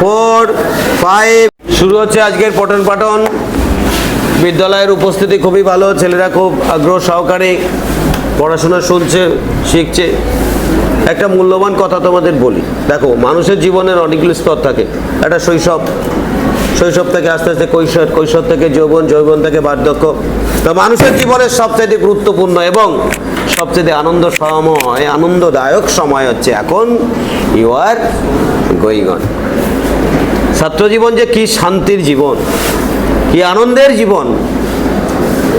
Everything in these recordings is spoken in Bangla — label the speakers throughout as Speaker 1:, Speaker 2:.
Speaker 1: Four, five. শুরু হচ্ছে আজকের পঠন পাঠন। বিদ্যালয়ের উপস্থিতি খুবই ভালো, ছেলেরা খুব আগ্রহ সহকারে পড়াশোনা শুনছে, শিখছে। একটা মূল্যবান কথা তোমাদের বলি। দেখো, মানুষের জীবনের অনেকগুলো স্তর থাকে। একটা শৈশব শৈশব থেকে আস্তে আস্তে কৈশোর কৈশোর থেকে যৌবন যৌবন থেকে বার্ধক্য। তো মানুষের জীবনের সবচেয়ে গুরুত্বপূর্ণ এবং সবচেয়ে আনন্দ সময়, আনন্দদায়ক সময় হচ্ছে এখন ইউ আর গোয়িং অন ছাত্র জীবন যে কি শান্তির জীবন কি আনন্দের জীবন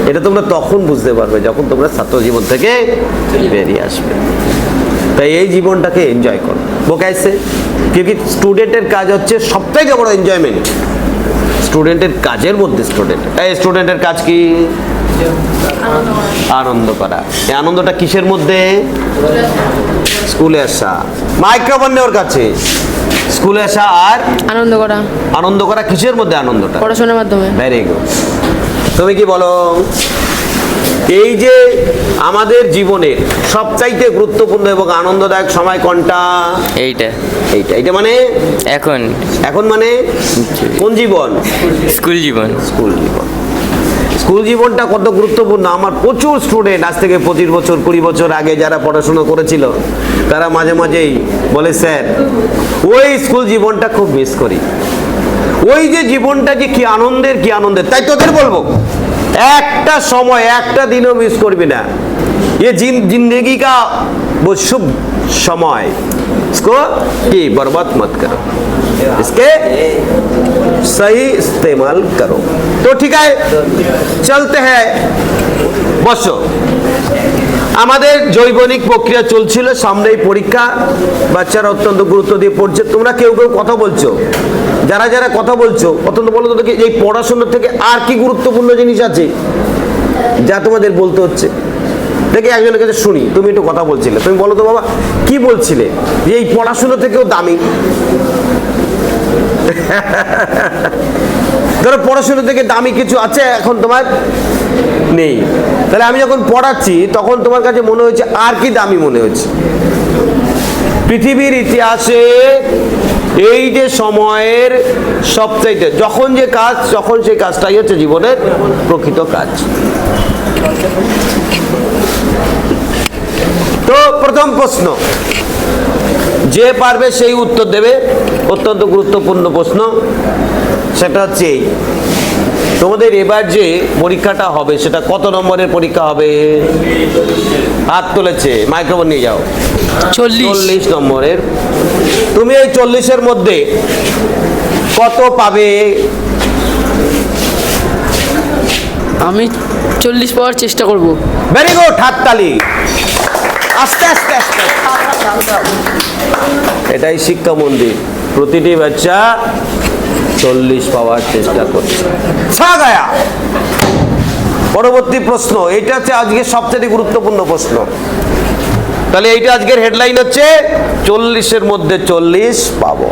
Speaker 1: এটা তোমরা তখন বুঝতে পারবে যখন তোমরা ছাত্র জীবন থেকে বেরিয়ে আসবে। তাই এই জীবনটাকে এনজয় করো। বোকাইছে কি স্টুডেন্টের কাজ হচ্ছে সবথেকে বড় এনজয়মেন্ট স্টুডেন্টের কাজের মধ্যে স্টুডেন্ট এই স্টুডেন্টের কাজ কি? আনন্দ করা। এই আনন্দটা কিসের মধ্যে? স্কুলে আসা। মাইক্রোফোন নেওয়ার কাছে। স্কুলে আসা আর
Speaker 2: আনন্দ করা
Speaker 1: আনন্দ করা কিসের মধ্যে আনন্দটা?
Speaker 2: পড়াশোনার মাধ্যমে।
Speaker 1: ভেরি গুড তুমি কি বলো? এই যে আমাদের জীবনের সবচাইতে গুরুত্বপূর্ণ এবং আনন্দদায়ক সময় কোনটা?
Speaker 3: এইটা।
Speaker 1: এইটা। এটা মানে?
Speaker 3: এখন।
Speaker 1: এখন মানে? কোন জীবন?
Speaker 3: স্কুল জীবন।
Speaker 1: স্কুল জীবন। স্কুল জীবনটা কত গুরুত্বপূর্ণ। আমার প্রচুর স্টুডেন্ট আজ থেকে পঁচিশ বছর, কুড়ি বছর আগে যারা পড়াশোনা করেছিল, তারা মাঝে মাঝেই বলে, স্যার, ওই স্কুল জীবনটা খুব মিস করি। ওই যে জীবনটা যে কি আনন্দের কি আনন্দের। তাই তোদের বলব, একটা সময়, একটা দিনও মিস করবি না। এ জিন্দেগি কা বসুব সময়। इसको की बर्बाद मत करो इसके सही इस्तेमाल करो तो ठीक है चलते हैं বসো আমাদের জৈবনিক প্রক্রিয়া চলছিল সামনেই পরীক্ষা বাচ্চারা অত্যন্ত গুরুত্ব দিয়ে পড়ছে তোমরা কেউ কেউ কথা বলছো যারা যারা কথা বলছো অত্যন্ত বলো তো দেখি এই পড়াশোনা থেকে আর কি গুরুত্বপূর্ণ জিনিস আছে যা তোমাদের বলতে হচ্ছে দেখে একজনের কাছে শুনি, তুমি একটু কথা বলছিলে। তুমি বলো তো বাবা, কি বলছিলে? যে এই পড়াশুনো থেকেও দামি। ধরো পড়াশুনো থেকে দামি কিছু আছে, এখন তোমার নেই। তাহলে আমি যখন পড়াচ্ছি, তখন তোমার কাছে মনে হচ্ছে আর কি দামি মনে হচ্ছে পৃথিবীর ইতিহাসে এই যে সময়ের সবচাইতে, যখন যে কাজ, তখন সেই কাজটাই হচ্ছে জীবনের প্রকৃত কাজ। তো প্রথম প্রশ্ন যে পারবে সেই উত্তর দেবে। অত্যন্ত গুরুত্বপূর্ণ প্রশ্ন। সেটা হচ্ছে এই। তোমাদের এবার যে পরীক্ষাটা হবে সেটা কত নম্বরের পরীক্ষা হবে? হাত তুলেছে মাইক্রোফোন নিয়ে যাও।
Speaker 2: চল্লিশ।
Speaker 1: চল্লিশ নম্বরের। তুমি এই চল্লিশের মধ্যে কত পাবে?
Speaker 2: আমি চল্লিশ পাওয়ার চেষ্টা করব।
Speaker 1: ভেরি গুড হাততালি আস্তে আস্তে আস্তে। এটাই শিক্ষা মন্দির। প্রতিটি বাচ্চা চল্লিশ পাওয়ার চেষ্টা করছে। পরবর্তী প্রশ্ন এটা হচ্ছে আজকে সবচেয়ে গুরুত্বপূর্ণ প্রশ্ন। তাহলে এইটা আজকের হেডলাইন হচ্ছে, চল্লিশের মধ্যে চল্লিশ পাবো।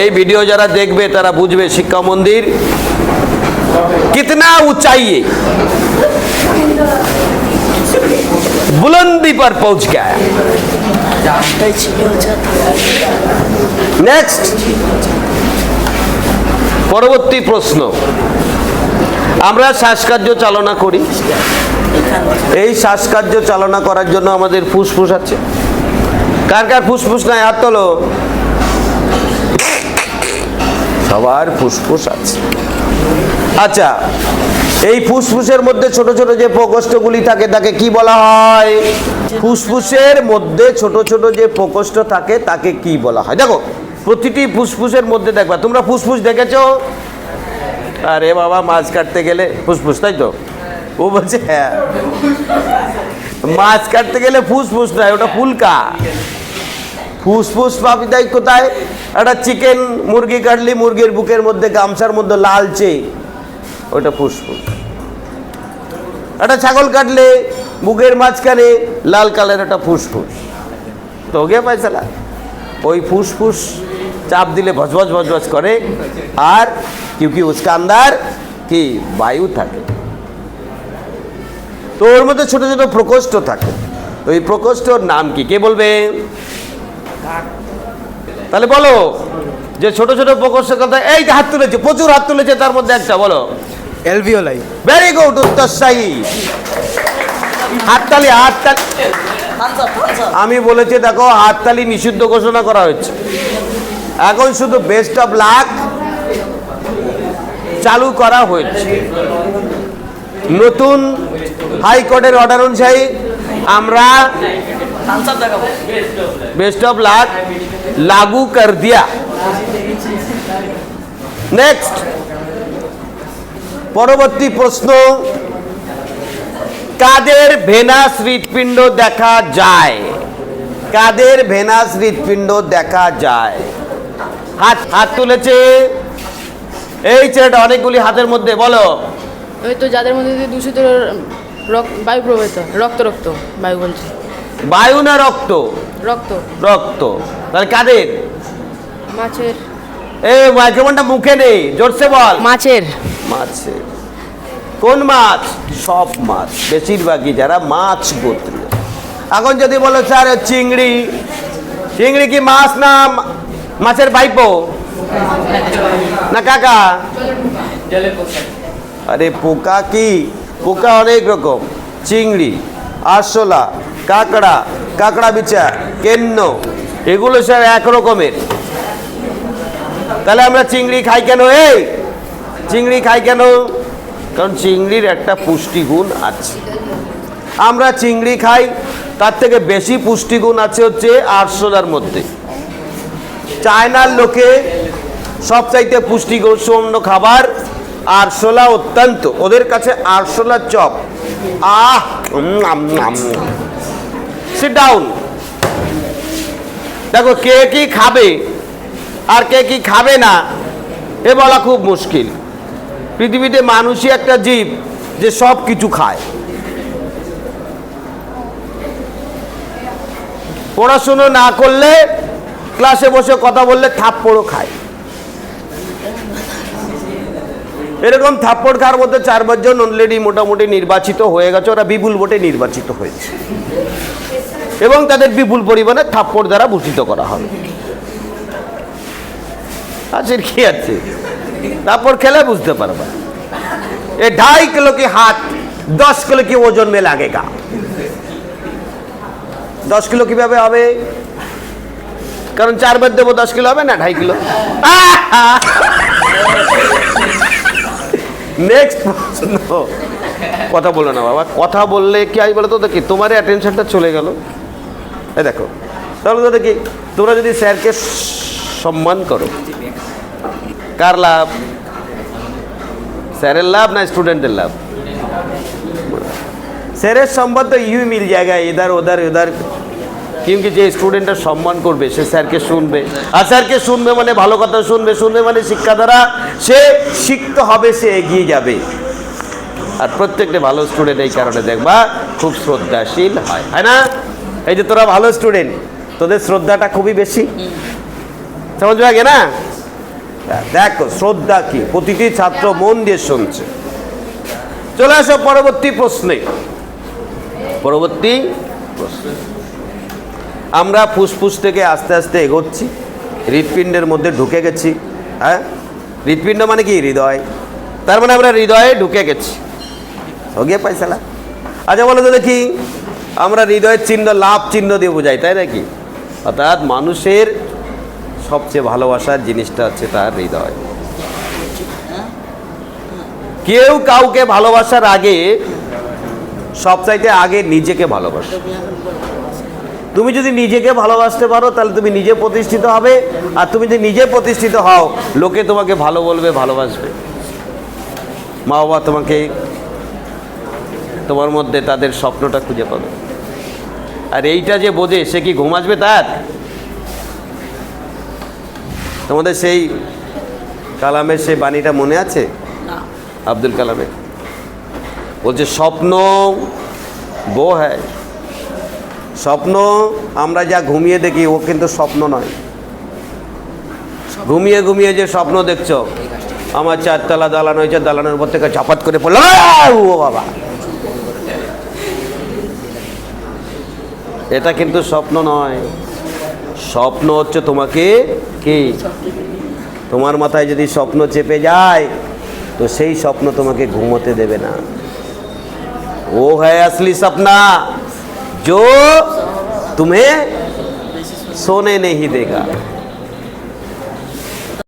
Speaker 1: এই ভিডিও যারা দেখবে, তারা বুঝবে শিক্ষা মন্দির। कितना ऊंचाई है बुलंदी पर पहुंच गया है নেক্সট পরবর্তী প্রশ্ন আমরা শ্বাসকার্য চালনা করি এই শ্বাসকার্য চালনা করার জন্য আমাদের ফুসফুস আছে কার কার ফুসফুস নাই হাত তোলো সবার ফুসফুস আছে আচ্ছা এই ফুসফুসের মধ্যে ছোট ছোট যে প্রকোষ্ঠগুলি থাকে, তাকে কি বলা হয়? ফুসফুসের মধ্যে ছোট ছোট যে প্রকোষ্ঠ থাকে, তাকে কি বলা হয়? দেখো, প্রতিটি ফুসফুসের মধ্যে দেখবা, তোমরা ফুসফুস দেখেছ? আরে বাবা, মাছ কাটতে গেলে, ফুসফুস, তাই তো? ও বলছে হ্যাঁ। মাছ কাটতে গেলে ফুসফুস নয়, ওটা ফুলকা। ফুসফুস পাবি তাই কোথায়? একটা চিকেন মুরগি কাটলি, মুরগির বুকের মধ্যে গামছার মধ্যে লালচে। ওটা ফুসফুস একটা ছাগল কাটলে বুকের মাঝখানে লাল কালার একটা ফুসফুস। তো গে পাইছালা ওই ফুসফুস চাপ দিলে ভজভজ ভজভজ করে। আর কিউকি উসকা আন্দার কি বায়ু থাকে। তো ওর মধ্যে ছোট ছোট প্রকোষ্ঠ থাকে। তো এই প্রকোষ্ঠর নাম কি? কে বলবে? তাহলে বলো যে ছোট ছোট প্রকোষ্ঠের কথা। এই হাত তুলেছে, প্রচুর হাত তুলেছে তার মধ্যে একটা, বলো।
Speaker 4: এলভিওলাই
Speaker 1: ভেরি গুড উত্তরসাহী হাততালি হাততালি। আমি বলেছি, দেখো, হাততালি নিষিদ্ধ ঘোষণা করা হয়েছে। এখন শুধু বেস্ট অফ লাক চালু করা হয়েছে। নতুন হাইকোর্টের অর্ডার অনুযায়ী আমরা বেস্ট অফ লাক লাগু কর দিয়া। নেক্সট পরবর্তী প্রশ্ন কাদের ভেনাস হৃৎপিণ্ড দেখা যায়? কাদের ভেনাস হৃৎপিণ্ড দেখা যায়? হাত হাত তুলেছে। এই ছেলেটা অনেকগুলি হাতের মধ্যে বলো।
Speaker 2: ওই তো যাদের মধ্যে দূষিত বায়ু প্রবাহিত রক্ত রক্ত বায়ু বলছি।
Speaker 1: বায়ু না রক্ত?
Speaker 2: রক্ত।
Speaker 1: রক্ত। তাহলে কাদের?
Speaker 2: মাছের।
Speaker 1: এই মাইক্রোফোনটা মুখে নেই জোরসে বল।
Speaker 2: মাছের।
Speaker 1: মাছের। কোন মাছ? সব মাছ বেশিরভাগই যারা মাছ গোত্রীয়। এখন যদি বলো স্যার চিংড়ি। চিংড়ি কি মাছ না মাছের ভাইপো? না কাকা? আরে পোকা কি? পোকা অনেক রকম। চিংড়ি আরশোলা কাঁকড়া কাঁকড়া বিচা কেন্ন। এগুলো স্যার এক রকমের। তাহলে আমরা চিংড়ি খাই কেন? এই, চিংড়ি খাই কেন? কারণ চিংড়ির একটা পুষ্টিগুণ আছে। আমরা চিংড়ি খাই, তার থেকে বেশি পুষ্টিগুণ আছে হচ্ছে আরশোলার মধ্যে। চায়নার লোকে সবচাইতে পুষ্টিগুণ খাবার আরশোলা অত্যন্ত। ওদের কাছে আরশোলার চপ। আহ সিট ডাউন দেখো, কে কি খাবে? আর কে কি খাবে না, এ বলা খুব মুশকিল। পৃথিবীতে মানুষই একটা জীব যে সব কিছু খায়। পড়াশুনো না করলে, ক্লাসে বসে কথা বললে থাপ্পড়ও খায়। এরকম থাপ্পড় খাওয়ার মধ্যে চার পাঁচজন অলরেডি মোটামুটি নির্বাচিত হয়ে গেছে, ওরা বিপুল ভোটে নির্বাচিত হয়েছে। এবং তাদের বিপুল পরিমাণে থাপ্পড় দ্বারা ভূষিত করা হবে। আছে কি আছে তারপর খেলে বুঝতে পারবা এ ढाई किलो की हाथ दस किलो की ওজন में লাগেগা দশ কিলো কিভাবে হবে কারণ চার বার দেবো দশ কিলো হবে না ঢাই কিলো নেক্সট প্রশ্ন কথা বলো না বাবা কথা বললে কি আই বলো তো দেখি তোমার অ্যাটেনশনটা চলে গেল এই দেখো তাহলে তো দেখি তোমরা যদি স্যারকে সম্মান করো কার লাভ? স্যারের লাভ না স্টুডেন্টের লাভ? স্যারের সম্মান তো ইউ মিল জায়গা ইধার ওধার ইধার কিন্তু যে স্টুডেন্টটা সম্মান করবে সে স্যারকে শুনবে। আর স্যারকে শুনবে মানে ভালো কথা শুনবে শুনবে মানে শিক্ষা দ্বারা সে শিখতে হবে সে এগিয়ে যাবে। আর প্রত্যেকটা ভালো স্টুডেন্ট এই কারণে দেখবা খুব শ্রদ্ধাশীল হয় হয় না? এই যে তোরা ভালো স্টুডেন্ট তোদের শ্রদ্ধাটা খুবই বেশি। সমাজ আগে না? দেখো, শ্রদ্ধা কি? প্রতিটি ছাত্র মন দিয়ে শুনছে। চলে আসো পরবর্তী প্রশ্নে। পরবর্তী প্রশ্ন। আমরা ফুসফুস থেকে আস্তে আস্তে এগোচ্ছি। হৃৎপিণ্ডের মধ্যে ঢুকে গেছি। হ্যাঁ? হৃৎপিণ্ড মানে কি? হৃদয়। তার মানে আমরা হৃদয়ে ঢুকে গেছি। গিয়ে পয়সালা আচ্ছা বলো তো দেখি। আমরা হৃদয়ের চিহ্ন, লাভ চিহ্ন দিয়ে বোঝাই, তাই নাকি? অর্থাৎ মানুষের সবচেয়ে ভালোবাসার জিনিসটা হচ্ছে তার হৃদয়। কেউ কাউকে ভালোবাসার আগে সবচাইতে আগে নিজেকে ভালোবাসে। তুমি যদি নিজেকে ভালোবাসতে পারো, তাহলে তুমি নিজে প্রতিষ্ঠিত হবে, আর তুমি যদি নিজে প্রতিষ্ঠিত হও, লোকে তোমাকে ভালো বলবে, ভালোবাসবে। মা বাবা তোমাকে তোমার মধ্যে তাদের স্বপ্নটা খুঁজে পাবে। আর এইটা যে বোঝে, সে কি ঘুম আসবে তার? তোমাদের সেই কালামের সেই বাণীটা মনে আছে? আব্দুল কালামের। বলছে স্বপ্ন বো হ্যায়। স্বপ্ন আমরা যা ঘুমিয়ে দেখি ও কিন্তু স্বপ্ন নয়। ঘুমিয়ে ঘুমিয়ে যে স্বপ্ন দেখছ আমার চারতলা দালান হয়েছে দালানের উপর থেকে চাপাত করে পড়ল ও বাবা! এটা কিন্তু স্বপ্ন নয়। স্বপ্ন হচ্ছে তোমাকে কি তোমার মাথায় যদি স্বপ্ন চেপে যায় তো সেই স্বপ্ন তোমাকে ঘুমোতে দেবে না ও হ্যায় असली सपना जो तुम्हें सोने नहीं देगा